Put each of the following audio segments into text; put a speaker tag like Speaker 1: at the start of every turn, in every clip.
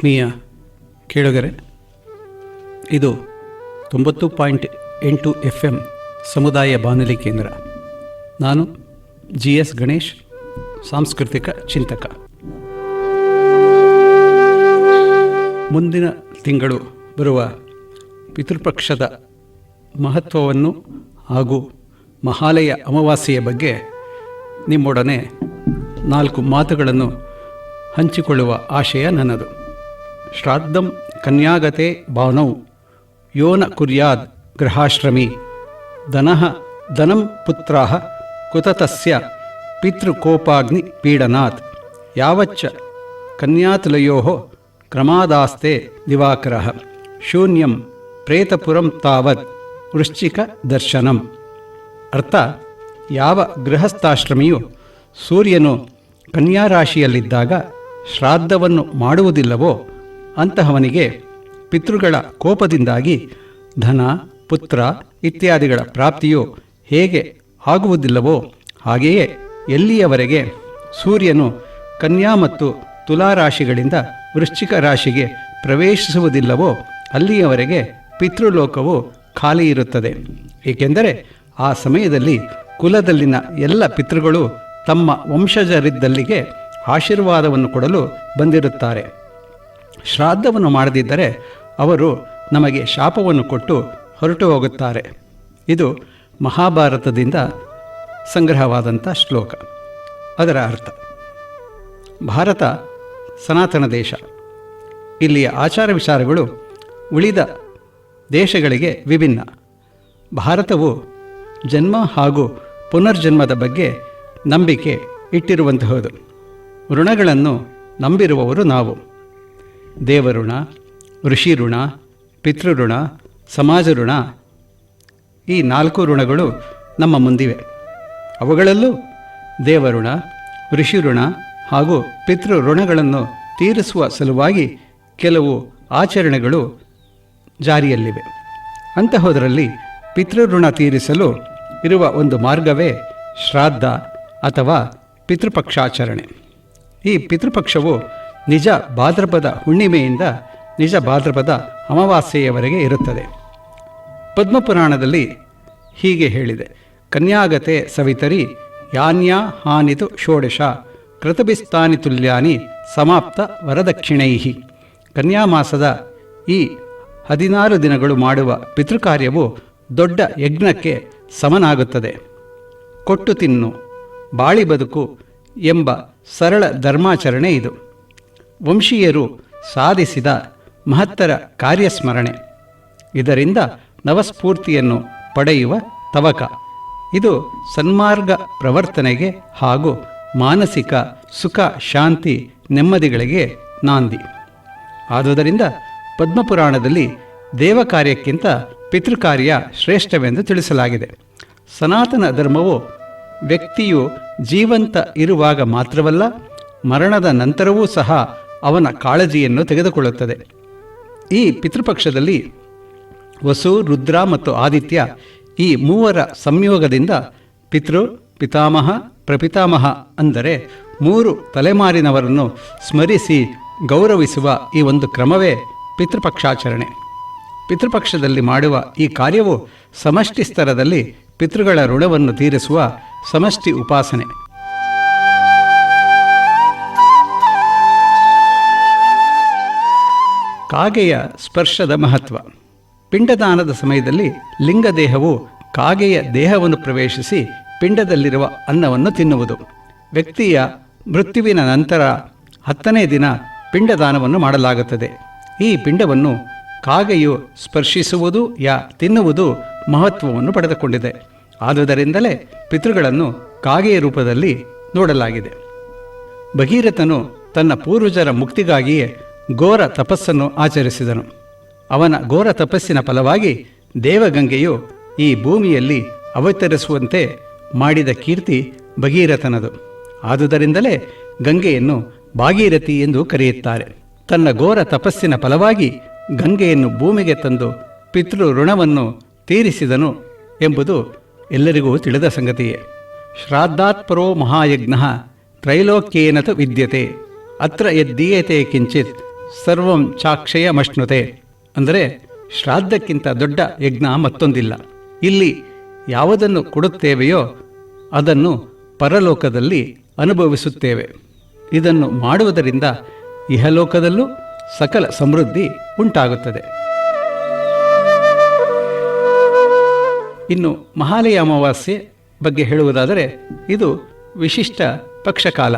Speaker 1: ಆತ್ಮೀಯ ಕೇಳುಗರೆ, ಇದು ತೊಂಬತ್ತು ಪಾಯಿಂಟ್ ಎಂಟು ಎಫ್ ಎಂ ಸಮುದಾಯ ಬಾನುಲಿ ಕೇಂದ್ರ. ನಾನು ಜಿ ಎಸ್ ಗಣೇಶ್, ಸಾಂಸ್ಕೃತಿಕ ಚಿಂತಕ. ಮುಂದಿನ ತಿಂಗಳು ಬರುವ ಪಿತೃಪಕ್ಷದ ಮಹತ್ವವನ್ನು ಹಾಗೂ ಮಹಾಲಯ ಅಮಾವಾಸ್ಯೆಯ ಬಗ್ಗೆ ನಿಮ್ಮೊಡನೆ ನಾಲ್ಕು ಮಾತುಗಳನ್ನು ಹಂಚಿಕೊಳ್ಳುವ ಆಶಯ ನನ್ನದು. ಶ್ರಾದ್ದಂ ಕನ್ಯಾಗತೆ ಭಾವನೌ. ಯೋನ ಕುರ್ಯಾದ್ ಗೃಹಾಶ್ರಮಿ. ದನಃ ದನಂ ಪುತ್ರ ಕುತತಸ್ಯ ಪಿತೃಕೋಪಾಗ್ನಿ ಪೀಡನಾತ್. ಯಾವಚ್ಚ ಕನ್ಯಾತುಲಯೋ ಕ್ರಮಾದಾಸ್ತೆ ದಿವಾಕರ. ಶೂನ್ಯಂ ಪ್ರೇತಪುರಂ ತಾವತ್ ವೃಶ್ಚಿಕ ದರ್ಶನಂ. ಅರ್ಥ, ಯಾವ ಗೃಹಸ್ಥಾಶ್ರಮಿಯು ಸೂರ್ಯನು ಕನ್ಯಾರಾಶಿಯಲ್ಲಿದ್ದಾಗ ಶ್ರಾದ್ದವನ್ನು ಮಾಡುವುದಿಲ್ಲವೋ ಅಂತಹವನಿಗೆ ಪಿತೃಗಳ ಕೋಪದಿಂದಾಗಿ ಧನ, ಪುತ್ರ ಇತ್ಯಾದಿಗಳ ಪ್ರಾಪ್ತಿಯು ಹೇಗೆ ಆಗುವುದಿಲ್ಲವೋ ಹಾಗೆಯೇ ಎಲ್ಲಿಯವರೆಗೆ ಸೂರ್ಯನು ಕನ್ಯಾ ಮತ್ತು ತುಲಾ ರಾಶಿಗಳಿಂದ ವೃಶ್ಚಿಕ ರಾಶಿಗೆ ಪ್ರವೇಶಿಸುವುದಿಲ್ಲವೋ ಅಲ್ಲಿಯವರೆಗೆ ಪಿತೃಲೋಕವು ಖಾಲಿ ಇರುತ್ತದೆ. ಏಕೆಂದರೆ ಆ ಸಮಯದಲ್ಲಿ ಕುಲದಲ್ಲಿನ ಎಲ್ಲ ಪಿತೃಗಳು ತಮ್ಮ ವಂಶಜರಿದ್ದಲ್ಲಿಗೆ ಆಶೀರ್ವಾದವನ್ನು ಕೊಡಲು ಬಂದಿರುತ್ತಾರೆ. ಶ್ರಾದ್ದವನ್ನು ಮಾಡದಿದ್ದರೆ ಅವರು ನಮಗೆ ಶಾಪವನ್ನು ಕೊಟ್ಟು ಹೊರಟು ಹೋಗುತ್ತಾರೆ. ಇದು ಮಹಾಭಾರತದಿಂದ ಸಂಗ್ರಹವಾದಂಥ ಶ್ಲೋಕ. ಅದರ ಅರ್ಥ. ಭಾರತ ಸನಾತನ ದೇಶ. ಇಲ್ಲಿಯ ಆಚಾರ ವಿಚಾರಗಳು ಉಳಿದ ದೇಶಗಳಿಗೆ ವಿಭಿನ್ನ. ಭಾರತವು ಜನ್ಮ ಹಾಗೂ ಪುನರ್ಜನ್ಮದ ಬಗ್ಗೆ ನಂಬಿಕೆ ಇಟ್ಟಿರುವಂತಹದು. ಋಣಗಳನ್ನು ನಂಬಿರುವವರು ನಾವು. ದೇವಋಣ ಋಷಿ ಋಣ ಪಿತೃಋಣ ಸಮಾಜ ಋಣ ಈ ನಾಲ್ಕು ಋಣಗಳು ನಮ್ಮ ಮುಂದಿವೆ. ಅವುಗಳಲ್ಲೂ ದೇವಋಣ ಋಷಿ ಋಣ ಹಾಗೂ ಪಿತೃಋಣಗಳನ್ನು ತೀರಿಸುವ ಸಲುವಾಗಿ ಕೆಲವು ಆಚರಣೆಗಳು ಜಾರಿಯಲ್ಲಿವೆ. ಅಂತಹದರಲ್ಲಿ ಪಿತೃಋಣ ತೀರಿಸಲು ಇರುವ ಒಂದು ಮಾರ್ಗವೇ ಶ್ರಾದ್ದ ಅಥವಾ ಪಿತೃಪಕ್ಷಾಚರಣೆ. ಈ ಪಿತೃಪಕ್ಷವು ನಿಜ ಭಾದ್ರಪದ ಹುಣ್ಣಿಮೆಯಿಂದ ನಿಜ ಭಾದ್ರಪದ ಅಮಾವಾಸ್ಯೆಯವರೆಗೆ ಇರುತ್ತದೆ. ಪದ್ಮಪುರಾಣದಲ್ಲಿ ಹೀಗೆ ಹೇಳಿದೆ. ಕನ್ಯಾಗತೆ ಸವಿತರಿ ಯಾನ್ಯಾ ಹಾನಿತು ಷೋಡಶ ಕೃತಭಿಸ್ತಾನಿ ತುಲ್ಯಾನಿ ಸಮಾಪ್ತ ವರದಕ್ಷಿಣೈಹಿ. ಕನ್ಯಾಮಾಸದ ಈ ಹದಿನಾರು ದಿನಗಳು ಮಾಡುವ ಪಿತೃಕಾರ್ಯವು ದೊಡ್ಡ ಯಜ್ಞಕ್ಕೆ ಸಮನಾಗುತ್ತದೆ. ಕೊಟ್ಟು ತಿನ್ನು, ಬಾಳಿ ಬದುಕು ಎಂಬ ಸರಳ ಧರ್ಮಾಚರಣೆ ಇದು. ವಂಶೀಯರು ಸಾಧಿಸಿದ ಮಹತ್ತರ ಕಾರ್ಯಸ್ಮರಣೆ. ಇದರಿಂದ ನವಸ್ಫೂರ್ತಿಯನ್ನು ಪಡೆಯುವ ತವಕ. ಇದು ಸನ್ಮಾರ್ಗ ಪ್ರವರ್ತನೆಗೆ ಹಾಗೂ ಮಾನಸಿಕ ಸುಖ, ಶಾಂತಿ, ನೆಮ್ಮದಿಗಳಿಗೆ ನಾಂದಿ. ಆದುದರಿಂದ ಪದ್ಮಪುರಾಣದಲ್ಲಿ ದೇವಕಾರ್ಯಕ್ಕಿಂತ ಪಿತೃಕಾರ್ಯ ಶ್ರೇಷ್ಠವೆಂದು ತಿಳಿಸಲಾಗಿದೆ. ಸನಾತನ ಧರ್ಮವು ವ್ಯಕ್ತಿಯು ಜೀವಂತ ಇರುವಾಗ ಮಾತ್ರವಲ್ಲ, ಮರಣದ ನಂತರವೂ ಸಹ ಅವನ ಕಾಳಜಿಯನ್ನು ತೆಗೆದುಕೊಳ್ಳುತ್ತದೆ. ಈ ಪಿತೃಪಕ್ಷದಲ್ಲಿ ವಸು, ರುದ್ರ ಮತ್ತು ಆದಿತ್ಯ ಈ ಮೂವರ ಸಂಯೋಗದಿಂದ ಪಿತೃ, ಪಿತಾಮಹ, ಪ್ರಪಿತಾಮಹ ಅಂದರೆ ಮೂರು ತಲೆಮಾರಿನವರನ್ನು ಸ್ಮರಿಸಿ ಗೌರವಿಸುವ ಈ ಒಂದು ಕ್ರಮವೇ ಪಿತೃಪಕ್ಷಾಚರಣೆ. ಪಿತೃಪಕ್ಷದಲ್ಲಿ ಮಾಡುವ ಈ ಕಾರ್ಯವು ಸಮಷ್ಟಿ ಸ್ತರದಲ್ಲಿ ಪಿತೃಗಳ ಋಣವನ್ನು ತೀರಿಸುವ ಸಮಷ್ಟಿ ಉಪಾಸನೆ. ಕಾಗೆಯ ಸ್ಪರ್ಶದ ಮಹತ್ವ. ಪಿಂಡದಾನದ ಸಮಯದಲ್ಲಿ ಲಿಂಗದೇಹವು ಕಾಗೆಯ ದೇಹವನ್ನು ಪ್ರವೇಶಿಸಿ ಪಿಂಡದಲ್ಲಿರುವ ಅನ್ನವನ್ನು ತಿನ್ನುವುದು. ವ್ಯಕ್ತಿಯ ಮೃತ್ಯುವಿನ ನಂತರ ಹತ್ತನೇ ದಿನ ಪಿಂಡದಾನವನ್ನು ಮಾಡಲಾಗುತ್ತದೆ. ಈ ಪಿಂಡವನ್ನು ಕಾಗೆಯು ಸ್ಪರ್ಶಿಸುವುದು ಯಾ ತಿನ್ನುವುದು ಮಹತ್ವವನ್ನು ಪಡೆದುಕೊಂಡಿದೆ. ಆದುದರಿಂದಲೇ ಪಿತೃಗಳನ್ನು ಕಾಗೆಯ ರೂಪದಲ್ಲಿ ನೋಡಲಾಗಿದೆ. ಭಗೀರಥನು ತನ್ನ ಪೂರ್ವಜರ ಮುಕ್ತಿಗಾಗಿಯೇ ಘೋರ ತಪಸ್ಸನ್ನು ಆಚರಿಸಿದನು. ಅವನ ಘೋರ ತಪಸ್ಸಿನ ಫಲವಾಗಿ ದೇವಗಂಗೆಯು ಈ ಭೂಮಿಯಲ್ಲಿ ಅವತರಿಸುವಂತೆ ಮಾಡಿದ ಕೀರ್ತಿ ಭಗೀರಥನದು. ಆದುದರಿಂದಲೇ ಗಂಗೆಯನ್ನು ಭಾಗೀರಥಿ ಎಂದು ಕರೆಯುತ್ತಾರೆ. ತನ್ನ ಘೋರ ತಪಸ್ಸಿನ ಫಲವಾಗಿ ಗಂಗೆಯನ್ನು ಭೂಮಿಗೆ ತಂದು ಪಿತೃ ಋಣವನ್ನು ತೀರಿಸಿದನು ಎಂಬುದು ಎಲ್ಲರಿಗೂ ತಿಳಿದ ಸಂಗತಿಯೇ. ಶ್ರಾದ್ದಾತ್ಪರೋ ಮಹಾಯಜ್ಞ ತ್ರೈಲೋಕ್ಯೇನತ ವಿದ್ಯತೆ, ಅತ್ರ ಯದ್ದೀಯತೆ ಕಿಂಚಿತ್ ಸರ್ವಂ ಚಾಕ್ಷಯ ಮಷ್ಣುತೆ ಅಂದರೆ ಶ್ರಾದ್ದಕ್ಕಿಂತ ದೊಡ್ಡ ಯಜ್ಞ ಮತ್ತೊಂದಿಲ್ಲ. ಇಲ್ಲಿ ಯಾವುದನ್ನು ಕೊಡುತ್ತೇವೆಯೋ ಅದನ್ನು ಪರಲೋಕದಲ್ಲಿ ಅನುಭವಿಸುತ್ತೇವೆ. ಇದನ್ನು ಮಾಡುವುದರಿಂದ ಇಹಲೋಕದಲ್ಲೂ ಸಕಲ ಸಮೃದ್ಧಿ ಉಂಟಾಗುತ್ತದೆ. ಇನ್ನು ಮಹಾಲಯ ಅಮಾವಾಸ್ಯೆ ಬಗ್ಗೆ ಹೇಳುವುದಾದರೆ ಇದು ವಿಶಿಷ್ಟ ಪಕ್ಷಕಾಲ.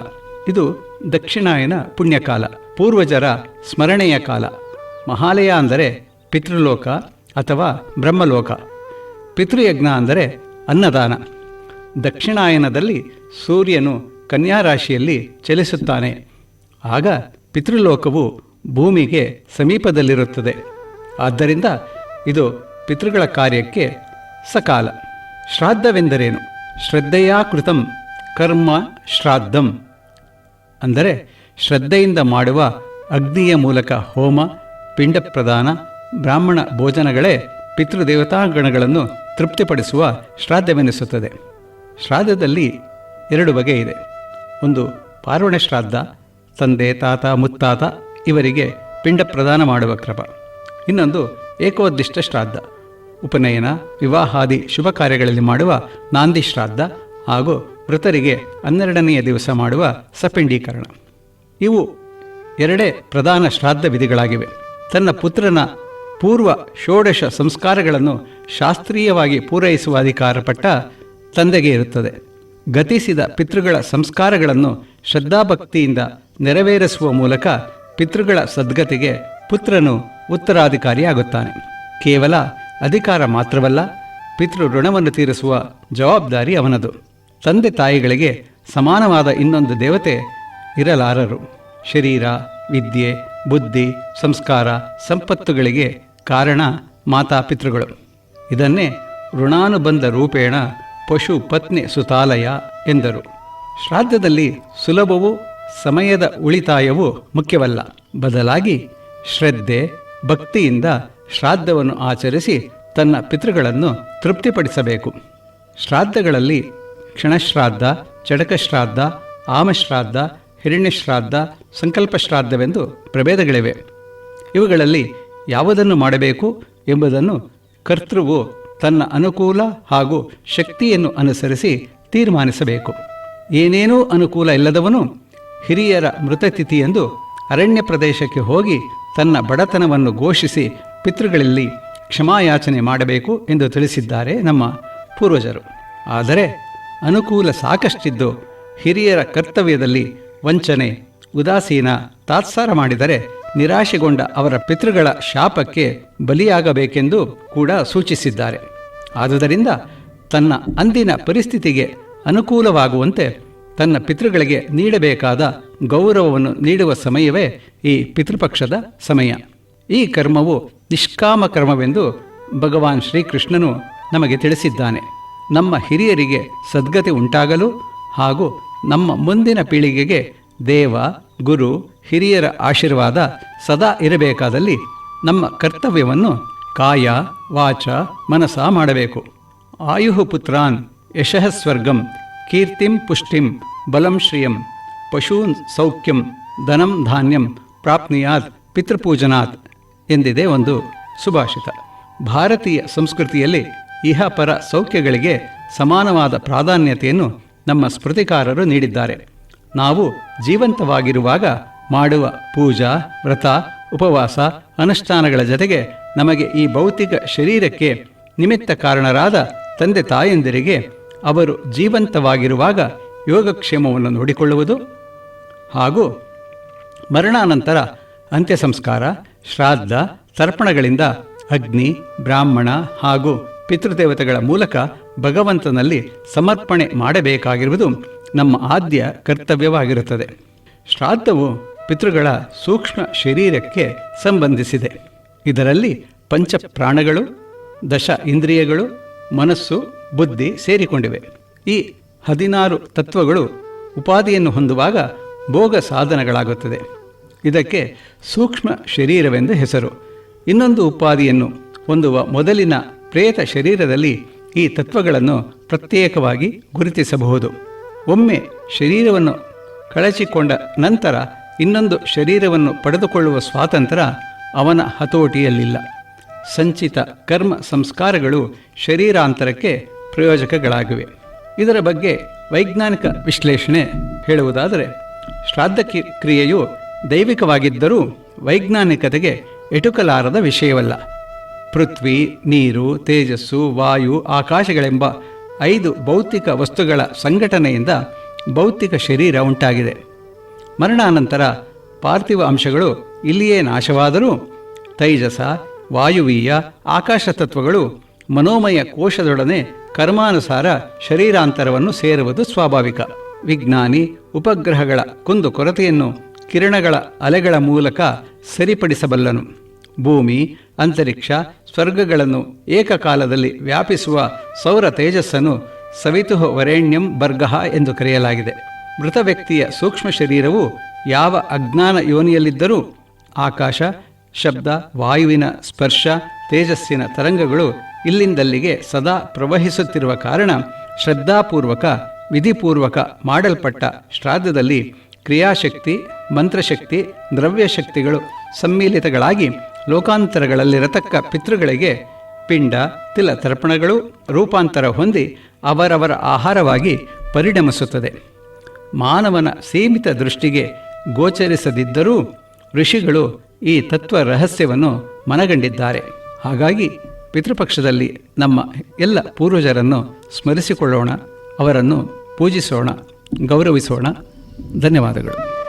Speaker 1: ಇದು ದಕ್ಷಿಣಾಯನ ಪುಣ್ಯಕಾಲ. ಪೂರ್ವಜರ ಸ್ಮರಣೆಯ ಕಾಲ. ಮಹಾಲಯ ಅಂದರೆ ಪಿತೃಲೋಕ ಅಥವಾ ಬ್ರಹ್ಮಲೋಕ. ಪಿತೃಯಜ್ಞ ಅಂದರೆ ಅನ್ನದಾನ. ದಕ್ಷಿಣಾಯನದಲ್ಲಿ ಸೂರ್ಯನು ಕನ್ಯಾ ರಾಶಿಯಲ್ಲಿ ಚಲಿಸುತ್ತಾನೆ. ಆಗ ಪಿತೃಲೋಕವು ಭೂಮಿಗೆ ಸಮೀಪದಲ್ಲಿರುತ್ತದೆ. ಆದ್ದರಿಂದ ಇದು ಪಿತೃಗಳ ಕಾರ್ಯಕ್ಕೆ ಸಕಾಲ. ಶ್ರಾದ್ದವೆಂದರೇನು? ಶ್ರದ್ಧೆಯಾ ಕೃತಂ ಕರ್ಮ ಶ್ರಾದ್ದಂ. ಅಂದರೆ ಶ್ರದ್ಧೆಯಿಂದ ಮಾಡುವ ಅಗ್ನಿಯ ಮೂಲಕ ಹೋಮ, ಪಿಂಡ ಪ್ರದಾನ, ಬ್ರಾಹ್ಮಣ ಭೋಜನಗಳೇ ಪಿತೃದೇವತಾಗಣಗಳನ್ನು ತೃಪ್ತಿಪಡಿಸುವ ಶ್ರಾದ್ದವೆನಿಸುತ್ತದೆ. ಶ್ರಾದ್ದದಲ್ಲಿ ಎರಡು ಬಗೆ ಇದೆ. ಒಂದು ಪಾರ್ವಣ ಶ್ರಾದ್ದ, ತಂದೆ, ತಾತ, ಮುತ್ತಾತ ಇವರಿಗೆ ಪಿಂಡ ಪ್ರದಾನ ಮಾಡುವ ಕ್ರಮ. ಇನ್ನೊಂದು ಏಕೋದ್ದಿಷ್ಟ ಶ್ರಾದ್ದ, ಉಪನಯನ, ವಿವಾಹಾದಿ ಶುಭ ಕಾರ್ಯಗಳಲ್ಲಿ ಮಾಡುವ ನಾಂದಿ ಶ್ರಾದ್ದ ಹಾಗೂ ಮೃತರಿಗೆ ಹನ್ನೆರಡನೆಯ ದಿವಸ ಮಾಡುವ ಸಪಿಂಡೀಕರಣ. ಇವು ಎರಡೇ ಪ್ರಧಾನ ಶ್ರಾದ್ದ ವಿಧಿಗಳಾಗಿವೆ. ತನ್ನ ಪುತ್ರನ ಪೂರ್ವ ಷೋಡಶ ಸಂಸ್ಕಾರಗಳನ್ನು ಶಾಸ್ತ್ರೀಯವಾಗಿ ಪೂರೈಸುವ ಅಧಿಕಾರ ಪಟ್ಟ ತಂದೆಗೆ ಇರುತ್ತದೆ. ಗತಿಸಿದ ಪಿತೃಗಳ ಸಂಸ್ಕಾರಗಳನ್ನು ಶ್ರದ್ಧಾಭಕ್ತಿಯಿಂದ ನೆರವೇರಿಸುವ ಮೂಲಕ ಪಿತೃಗಳ ಸದ್ಗತಿಗೆ ಪುತ್ರನು ಉತ್ತರಾಧಿಕಾರಿಯಾಗುತ್ತಾನೆ. ಕೇವಲ ಅಧಿಕಾರ ಮಾತ್ರವಲ್ಲ, ಪಿತೃ ಋಣವನ್ನು ತೀರಿಸುವ ಜವಾಬ್ದಾರಿ ಅವನದು. ತಂದೆ ತಾಯಿಗಳಿಗೆ ಸಮಾನವಾದ ಇನ್ನೊಂದು ದೇವತೆ ಇರಲಾರರು. ಶರೀರ, ವಿದ್ಯೆ, ಬುದ್ಧಿ, ಸಂಸ್ಕಾರ, ಸಂಪತ್ತುಗಳಿಗೆ ಕಾರಣ ಮಾತಾಪಿತೃಗಳು. ಇದನ್ನೇ ಋಣಾನುಬಂಧ ರೂಪೇಣ ಪಶು ಪತ್ನಿ ಸುತಾಲಯ ಎಂದರು. ಶ್ರಾದ್ದದಲ್ಲಿ ಸುಲಭವೂ ಸಮಯದ ಉಳಿತಾಯವೂ ಮುಖ್ಯವಲ್ಲ. ಬದಲಾಗಿ ಶ್ರದ್ಧೆ, ಭಕ್ತಿಯಿಂದ ಶ್ರಾದ್ದವನ್ನು ಆಚರಿಸಿ ತನ್ನ ಪಿತೃಗಳನ್ನು ತೃಪ್ತಿಪಡಿಸಬೇಕು. ಶ್ರಾದ್ದಗಳಲ್ಲಿ ಕ್ಷಣಶ್ರಾದ್ದ, ಚಡಕಶ್ರಾದ್ದ, ಆಮಶ್ರಾದ್ದ ಹಿರಣ್ಯಶ್ರಾದ್ದ ಸಂಕಲ್ಪ ಶ್ರಾದ್ದವೆಂದು ಪ್ರಭೇದಗಳಿವೆ. ಇವುಗಳಲ್ಲಿ ಯಾವುದನ್ನು ಮಾಡಬೇಕು ಎಂಬುದನ್ನು ಕರ್ತೃವು ತನ್ನ ಅನುಕೂಲ ಹಾಗೂ ಶಕ್ತಿಯನ್ನು ಅನುಸರಿಸಿ ತೀರ್ಮಾನಿಸಬೇಕು. ಏನೇನೂ ಅನುಕೂಲ ಇಲ್ಲದವನು ಹಿರಿಯರ ಮೃತತಿಥಿಯೆಂದು ಅರಣ್ಯ ಪ್ರದೇಶಕ್ಕೆ ಹೋಗಿ ತನ್ನ ಬಡತನವನ್ನು ಘೋಷಿಸಿ ಪಿತೃಗಳಲ್ಲಿ ಕ್ಷಮಾಯಾಚನೆ ಮಾಡಬೇಕು ಎಂದು ತಿಳಿಸಿದ್ದಾರೆ ನಮ್ಮ ಪೂರ್ವಜರು. ಆದರೆ ಅನುಕೂಲ ಸಾಕಷ್ಟಿದ್ದು ಹಿರಿಯರ ಕರ್ತವ್ಯದಲ್ಲಿ ವಂಚನೆ, ಉದಾಸೀನ, ತಾತ್ಸಾರ ಮಾಡಿದರೆ ನಿರಾಶೆಗೊಂಡ ಅವರ ಪಿತೃಗಳ ಶಾಪಕ್ಕೆ ಬಲಿಯಾಗಬೇಕೆಂದು ಕೂಡ ಸೂಚಿಸಿದ್ದಾರೆ. ಆದುದರಿಂದ ತನ್ನ ಅಂದಿನ ಪರಿಸ್ಥಿತಿಗೆ ಅನುಕೂಲವಾಗುವಂತೆ ತನ್ನ ಪಿತೃಗಳಿಗೆ ನೀಡಬೇಕಾದ ಗೌರವವನ್ನು ನೀಡುವ ಸಮಯವೇ ಈ ಪಿತೃಪಕ್ಷದ ಸಮಯ. ಈ ಕರ್ಮವು ನಿಷ್ಕಾಮ ಕರ್ಮವೆಂದು ಭಗವಾನ್ ಶ್ರೀಕೃಷ್ಣನು ನಮಗೆ ತಿಳಿಸಿದ್ದಾನೆ. ನಮ್ಮ ಹಿರಿಯರಿಗೆ ಸದ್ಗತಿ ಉಂಟಾಗಲು ಹಾಗೂ ನಮ್ಮ ಮುಂದಿನ ಪೀಳಿಗೆಗೆ ದೇವ, ಗುರು, ಹಿರಿಯರ ಆಶೀರ್ವಾದ ಸದಾ ಇರಬೇಕಾದಲ್ಲಿ ನಮ್ಮ ಕರ್ತವ್ಯವನ್ನು ಕಾಯ, ವಾಚ, ಮನಸ ಮಾಡಬೇಕು. ಆಯು ಪುತ್ರಾನ್ ಯಶಃ ಸ್ವರ್ಗಂ ಕೀರ್ತಿಂ ಪುಷ್ಟಿಂ, ಬಲಂ ಶ್ರಿಯಂ, ಪಶೂನ್ ಸೌಖ್ಯಂ, ಧನಂ ಧಾನ್ಯಂ ಪ್ರಾಪ್ನಿಯಾತ್ ಪಿತೃಪೂಜನಾತ್ ಎಂದಿದೆ ಒಂದು ಸುಭಾಷಿತ. ಭಾರತೀಯ ಸಂಸ್ಕೃತಿಯಲ್ಲಿ ಇಹ ಪರ ಸೌಖ್ಯಗಳಿಗೆ ಸಮಾನವಾದ ಪ್ರಾಧಾನ್ಯತೆಯನ್ನು ನಮ್ಮ ಸ್ಮೃತಿಕಾರರು ನೀಡಿದ್ದಾರೆ. ನಾವು ಜೀವಂತವಾಗಿರುವಾಗ ಮಾಡುವ ಪೂಜಾ, ವ್ರತ, ಉಪವಾಸ, ಅನುಷ್ಠಾನಗಳ ಜೊತೆಗೆ ನಮಗೆ ಈ ಭೌತಿಕ ಶರೀರಕ್ಕೆ ನಿಮಿತ್ತ ಕಾರಣರಾದ ತಂದೆ ತಾಯಂದಿರಿಗೆ ಅವರು ಜೀವಂತವಾಗಿರುವಾಗ ಯೋಗಕ್ಷೇಮವನ್ನು ನೋಡಿಕೊಳ್ಳುವುದು ಹಾಗೂ ಮರಣಾನಂತರ ಅಂತ್ಯ ಸಂಸ್ಕಾರ ಶ್ರಾದ್ದ, ತರ್ಪಣಗಳಿಂದ ಅಗ್ನಿ, ಬ್ರಾಹ್ಮಣ ಹಾಗೂ ಪಿತೃದೇವತೆಗಳ ಮೂಲಕ ಭಗವಂತನಲ್ಲಿ ಸಮರ್ಪಣೆ ಮಾಡಬೇಕಾಗಿರುವುದು ನಮ್ಮ ಆದ್ಯ ಕರ್ತವ್ಯವಾಗಿರುತ್ತದೆ. ಶ್ರಾದ್ದವು ಪಿತೃಗಳ ಸೂಕ್ಷ್ಮ ಶರೀರಕ್ಕೆ ಸಂಬಂಧಿಸಿದೆ. ಇದರಲ್ಲಿ ಪಂಚ ಪ್ರಾಣಗಳು ದಶ ಇಂದ್ರಿಯಗಳು, ಮನಸ್ಸು, ಬುದ್ಧಿ ಸೇರಿಕೊಂಡಿವೆ. ಈ ಹದಿನಾರು ತತ್ವಗಳು ಉಪಾಧಿಯನ್ನು ಹೊಂದುವಾಗ ಭೋಗ ಸಾಧನಗಳಾಗುತ್ತದೆ. ಇದಕ್ಕೆ ಸೂಕ್ಷ್ಮ ಶರೀರವೆಂದು ಹೆಸರು. ಇನ್ನೊಂದು ಉಪಾಧಿಯನ್ನು ಹೊಂದುವ ಮೊದಲಿನ ಪ್ರೇತ ಶರೀರದಲ್ಲಿ ಈ ತತ್ವಗಳನ್ನು ಪ್ರತ್ಯೇಕವಾಗಿ ಗುರುತಿಸಬಹುದು. ಒಮ್ಮೆ ಶರೀರವನ್ನು ಕಳಚಿಕೊಂಡ ನಂತರ ಇನ್ನೊಂದು ಶರೀರವನ್ನು ಪಡೆದುಕೊಳ್ಳುವ ಸ್ವಾತಂತ್ರ್ಯ ಅವನ ಹತೋಟಿಯಲ್ಲಿಲ್ಲ. ಸಂಚಿತ ಕರ್ಮ ಸಂಸ್ಕಾರಗಳು ಶರೀರಾಂತರಕ್ಕೆ ಪ್ರಯೋಜಕಗಳಾಗಿವೆ. ಇದರ ಬಗ್ಗೆ ವೈಜ್ಞಾನಿಕ ವಿಶ್ಲೇಷಣೆ ಹೇಳುವುದಾದರೆ ಶ್ರಾದ್ದ ಕ್ರಿಯೆಯು ದೈವಿಕವಾಗಿದ್ದರೂ ವೈಜ್ಞಾನಿಕತೆಗೆ ಎಟುಕಲಾರದ ವಿಷಯವಲ್ಲ. ಪೃಥ್ವಿ, ನೀರು, ತೇಜಸ್ಸು, ವಾಯು, ಆಕಾಶಗಳೆಂಬ ಐದು ಭೌತಿಕ ವಸ್ತುಗಳ ಸಂಘಟನೆಯಿಂದ ಭೌತಿಕ ಶರೀರ ಉಂಟಾಗಿದೆ. ಮರಣಾನಂತರ ಪಾರ್ಥಿವ ಅಂಶಗಳು ಇಲ್ಲಿಯೇ ನಾಶವಾದರೂ ತೈಜಸ, ವಾಯುವೀಯ, ಆಕಾಶ ತತ್ವಗಳು ಮನೋಮಯ ಕೋಶದೊಡನೆ ಕರ್ಮಾನುಸಾರ ಶರೀರಾಂತರವನ್ನು ಸೇರುವುದು ಸ್ವಾಭಾವಿಕ. ವಿಜ್ಞಾನಿ, ಉಪಗ್ರಹಗಳ ಕುಂದು ಕೊರತೆಯನ್ನು ಕಿರಣಗಳ ಅಲೆಗಳ ಮೂಲಕ ಸರಿಪಡಿಸಬಲ್ಲನು. ಭೂಮಿ, ಅಂತರಿಕ್ಷ, ಸ್ವರ್ಗಗಳನ್ನು ಏಕಕಾಲದಲ್ಲಿ ವ್ಯಾಪಿಸುವ ಸೌರ ತೇಜಸ್ಸನ್ನು ಸವಿತುಹ ವರೇಣ್ಯಂ ಬರ್ಗಃ ಎಂದು ಕರೆಯಲಾಗಿದೆ. ಮೃತ ವ್ಯಕ್ತಿಯ ಸೂಕ್ಷ್ಮ ಶರೀರವು ಯಾವ ಅಜ್ಞಾನ ಯೋನಿಯಲ್ಲಿದ್ದರೂ ಆಕಾಶ, ಶಬ್ದ, ವಾಯುವಿನ ಸ್ಪರ್ಶ, ತೇಜಸ್ಸಿನ ತರಂಗಗಳು ಇಲ್ಲಿಂದಲ್ಲಿಗೆ ಸದಾ ಪ್ರವಹಿಸುತ್ತಿರುವ ಕಾರಣ ಶ್ರದ್ಧಾಪೂರ್ವಕ, ವಿಧಿಪೂರ್ವಕ ಮಾಡಲ್ಪಟ್ಟ ಶ್ರಾದ್ದದಲ್ಲಿ ಕ್ರಿಯಾಶಕ್ತಿ, ಮಂತ್ರಶಕ್ತಿ, ದ್ರವ್ಯಶಕ್ತಿಗಳು ಸಮ್ಮಿಲಿತಗಳಾಗಿ ಲೋಕಾಂತರಗಳಲ್ಲಿರತಕ್ಕ ಪಿತೃಗಳಿಗೆ ಪಿಂಡ, ತಿಲ ತರ್ಪಣಗಳು ರೂಪಾಂತರ ಹೊಂದಿ ಅವರವರ ಆಹಾರವಾಗಿ ಪರಿಣಮಿಸುತ್ತದೆ. ಮಾನವನ ಸೀಮಿತ ದೃಷ್ಟಿಗೆ ಗೋಚರಿಸದಿದ್ದರೂ ಋಷಿಗಳು ಈ ತತ್ವ ರಹಸ್ಯವನ್ನು ಮನಗಂಡಿದ್ದಾರೆ. ಹಾಗಾಗಿ ಪಿತೃಪಕ್ಷದಲ್ಲಿ ನಮ್ಮ ಎಲ್ಲ ಪೂರ್ವಜರನ್ನು ಸ್ಮರಿಸಿಕೊಳ್ಳೋಣ, ಅವರನ್ನು ಪೂಜಿಸೋಣ, ಗೌರವಿಸೋಣ. ಧನ್ಯವಾದಗಳು.